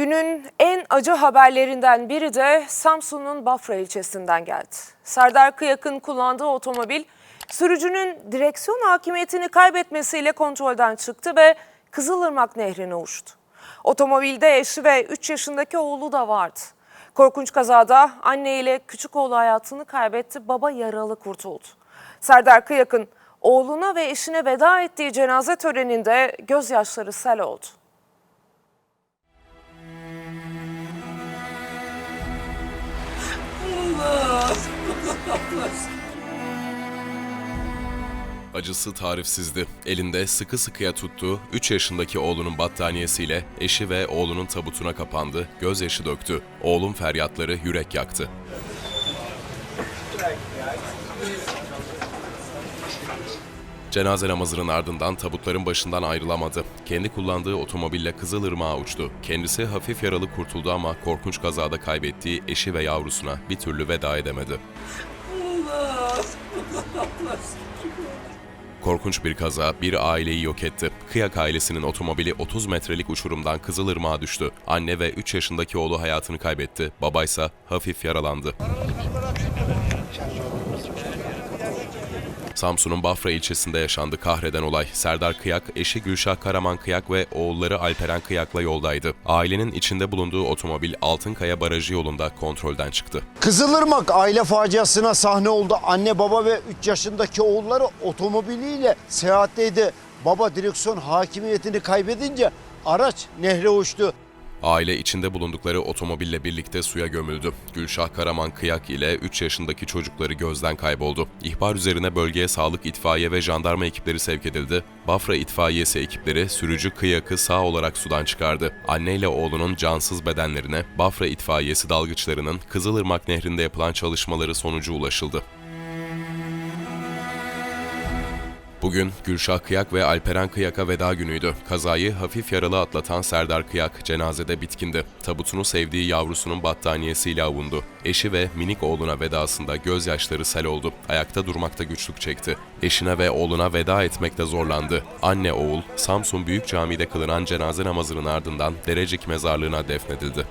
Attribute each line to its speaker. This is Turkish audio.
Speaker 1: Günün en acı haberlerinden biri de Samsun'un Bafra ilçesinden geldi. Serdar Kıyak'ın kullandığı otomobil sürücünün direksiyon hakimiyetini kaybetmesiyle kontrolden çıktı ve Kızılırmak Nehri'ne uçtu. Otomobilde eşi ve 3 yaşındaki oğlu da vardı. Korkunç kazada anne ile küçük oğlu hayatını kaybetti, baba yaralı kurtuldu. Serdar Kıyak'ın oğluna ve eşine veda ettiği cenaze töreninde gözyaşları sel oldu.
Speaker 2: Acısı tarifsizdi. Elinde sıkı sıkıya tuttuğu 3 yaşındaki oğlunun battaniyesiyle eşi ve oğlunun tabutuna kapandı, gözyaşı döktü. Oğlun feryatları yürek yaktı. Cenaze namazının ardından tabutların başından ayrılamadı. Kendi kullandığı otomobille Kızılırmak'a uçtu. Kendisi hafif yaralı kurtuldu ama korkunç kazada kaybettiği eşi ve yavrusuna bir türlü veda edemedi. Korkunç bir kaza bir aileyi yok etti. Kıyak ailesinin otomobili 30 metrelik uçurumdan Kızılırmak'a düştü. Anne ve 3 yaşındaki oğlu hayatını kaybetti. Babaysa hafif yaralandı. Samsun'un Bafra ilçesinde yaşandı kahreden olay. Serdar Kıyak, eşi Gülşah Karaman Kıyak ve oğulları Alperen Kıyak'la yoldaydı. Ailenin içinde bulunduğu otomobil Altınkaya Barajı yolunda kontrolden çıktı.
Speaker 3: Kızılırmak aile faciasına sahne oldu. Anne baba ve 3 yaşındaki oğulları otomobiliyle seyahatteydi. Baba direksiyon hakimiyetini kaybedince araç nehre uçtu.
Speaker 2: Aile içinde bulundukları otomobille birlikte suya gömüldü. Gülşah Karaman Kıyak ile 3 yaşındaki çocukları gözden kayboldu. İhbar üzerine bölgeye sağlık, itfaiye ve jandarma ekipleri sevk edildi. Bafra itfaiyesi ekipleri sürücü Kıyak'ı sağ olarak sudan çıkardı. Anne ile oğlunun cansız bedenlerine Bafra itfaiyesi dalgıçlarının Kızılırmak Nehri'nde yapılan çalışmaları sonucu ulaşıldı. Bugün Gülşah Kıyak ve Alperen Kıyak'a veda günüydü. Kazayı hafif yaralı atlatan Serdar Kıyak cenazede bitkindi. Tabutunu sevdiği yavrusunun battaniyesiyle avundu. Eşi ve minik oğluna vedasında gözyaşları sel oldu. Ayakta durmakta güçlük çekti. Eşine ve oğluna veda etmekte zorlandı. Anne oğul Samsun Büyük Camii'de kılınan cenaze namazının ardından Derecik mezarlığına defnedildi.